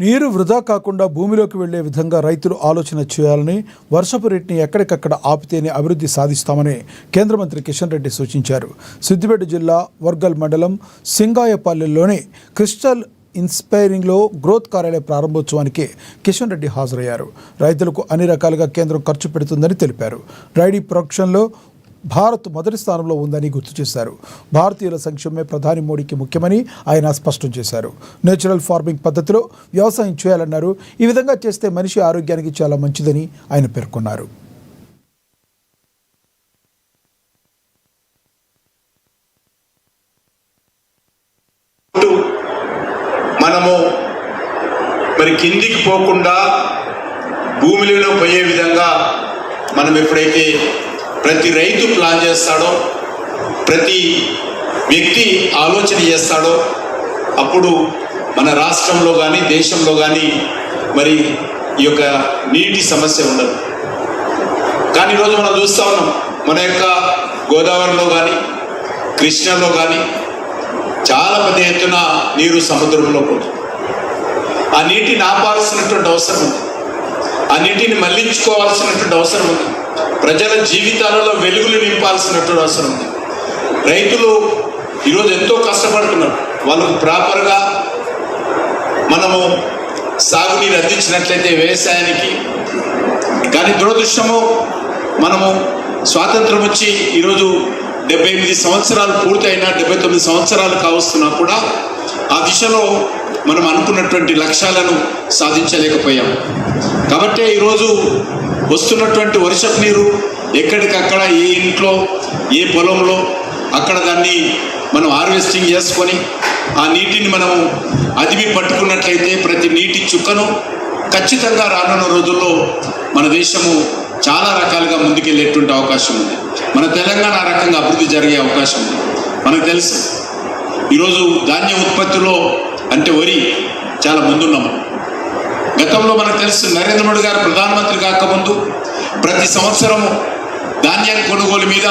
నీరు వృధా కాకుండా భూమిలోకి వెళ్ళే విధంగా రైతులు ఆలోచన చేయాలని వర్షపు రేటుని ఎక్కడికక్కడ ఆపితేనే అభివృద్ధి సాధిస్తామని కేంద్ర మంత్రి కిషన్ రెడ్డి సూచించారు. సిద్దిపేట జిల్లా వర్గల్ మండలం సింగాయపల్లెలోని క్రిస్టల్ ఇన్స్పైరింగ్లో గ్రోత్ కార్యాలయ ప్రారంభోత్సవానికి కిషన్ రెడ్డి హాజరయ్యారు. రైతులకు అన్ని రకాలుగా కేంద్రం ఖర్చు పెడుతుందని తెలిపారు. రైడీ ప్రొడక్షన్లో భారత్ మొదటి స్థానంలో ఉందని గుర్తు చేశారు. భారతీయుల సంక్షేమమే ప్రధాని మోడీకి ముఖ్యమని ఆయన స్పష్టం చేశారు. నేచురల్ ఫార్మింగ్ పద్ధతిలో వ్యవసాయం చేయాలన్నారు. ఈ విధంగా చేస్తే మనిషి ఆరోగ్యానికి చాలా మంచిదని ఆయన పేర్కొన్నారు. మనము మరి కిందికి పోకుండా భూమిలో పోయే విధంగా మనం ఎప్పుడైతే ప్రతి రైతు ప్లాన్ చేస్తాడో ప్రతి వ్యక్తి ఆలోచన చేస్తాడో అప్పుడు మన రాష్ట్రంలో కానీ దేశంలో కానీ మరి ఈ యొక్క నీటి సమస్య ఉండదు. కానీ ఈరోజు మనం చూస్తూ ఉన్నాం మన యొక్క గోదావరిలో కానీ కృష్ణలో కానీ చాలా పెద్ద ఎత్తున నీరు సముద్రంలో పోతుంది. ఆ నీటిని ఆపాల్సినటువంటి అవసరం ఉంది. ఆ నీటిని మళ్ళించుకోవాల్సినటువంటి అవసరం ఉంది. ప్రజల జీవితాలలో వెలుగులు నింపాల్సినటువంటి అవసరం ఉంది. రైతులు ఈరోజు ఎంతో కష్టపడుతున్నారు. వాళ్ళకు ప్రాపర్గా మనము సాగునీరు అందించినట్లయితే వ్యవసాయానికి. కానీ దురదృష్టము మనము స్వాతంత్రం వచ్చి ఈరోజు డెబ్బై ఎనిమిది సంవత్సరాలు పూర్తయినా డెబ్బై తొమ్మిది సంవత్సరాలు కావస్తున్నా కూడా ఆ దిశలో మనం అనుకున్నటువంటి లక్ష్యాలను సాధించలేకపోయాం. కాబట్టి ఈరోజు వస్తున్నటువంటి వర్షపు నీరు ఎక్కడికక్కడ ఏ ఇంట్లో ఏ పొలంలో అక్కడ దాన్ని మనం హార్వెస్టింగ్ చేసుకొని ఆ నీటిని మనము అదిమి పట్టుకున్నట్లయితే ప్రతి నీటి చుక్కను ఖచ్చితంగా రానున్న రోజుల్లో మన దేశము చాలా రకాలుగా ముందుకెళ్ళేటువంటి అవకాశం ఉంది. మన తెలంగాణ రకంగా అభివృద్ధి జరిగే అవకాశం ఉంది. మనకు తెలుసు. ఈరోజు ధాన్య ఉత్పత్తిలో అంటే వరి చాలా ముందున్నాము. గతంలో మనకు తెలుసు నరేంద్ర మోడీ గారు ప్రధానమంత్రి కాకముందు ప్రతి సంవత్సరము ధాన్యం కొనుగోలు మీద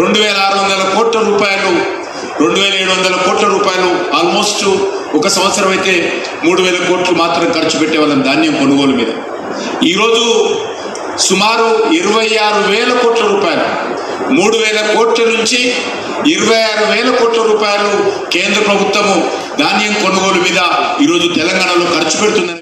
రెండు వేల ఆరు వందల కోట్ల రూపాయలు రెండు వేల ఏడు వందల కోట్ల రూపాయలు ఆల్మోస్ట్ ఒక సంవత్సరం అయితే మూడు వేల కోట్లు మాత్రం ఖర్చు పెట్టేవాళ్ళం ధాన్యం కొనుగోలు మీద. ఈరోజు సుమారు ఇరవై ఆరు వేల కోట్ల రూపాయలు మూడు వేల కోట్ల నుంచి ఇరవై ఆరు వేల కోట్ల రూపాయలు కేంద్ర ప్రభుత్వము ధాన్యం కొనుగోలు మీద ఈరోజు తెలంగాణలో ఖర్చు పెడుతున్నారు.